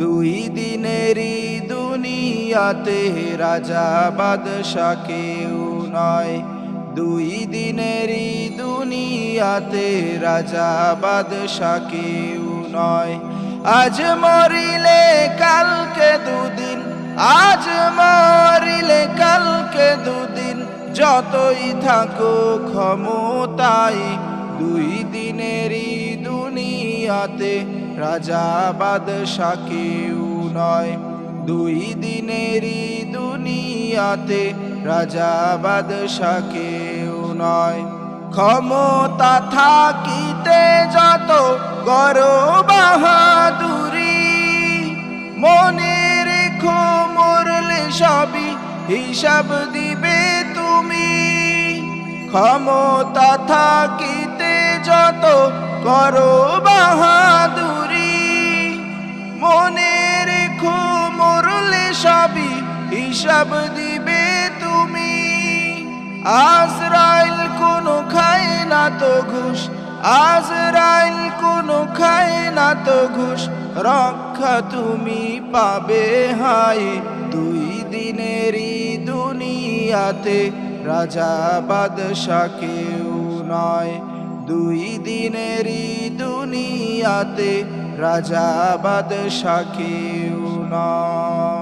দুই দিনেরই দুনিয়াতে রাজা বাদশা কেউ নয়। দুই দিনেরই দুনিয়াতে রাজা বাদশা কেউ নয়। আজ মরিলে কালকে দুদিন, আজ মরিলে কালকে দুদিন, যতই থাকো ক্ষমতায় দুই দিনেরই দুনিয়াতে রাজা বাদশা নয়। দুই দিনেরই দুনিয়াতে রাজা বাদশা কেউ নয়। ক্ষমতা থাকিতে যত করো বাহাদুরি মনে রেখো মরলে সবই হিসাব দিবে তুমি। ক্ষমতা থাকিতে যত করো সবই হিসাব দিবে তুমি। আজরাইল কোনো খায় না তো ঘুষ, আজরাইল কোনো খায় না তো ঘুষ। রক্ষা তুমি পাবে হাই দুই দিনেরই দুনিয়াতে। রাজা বাদশা কেউ নয়, দুই দিনেরই দুনিয়াতে। রাজা বাদশা কেউ নয়।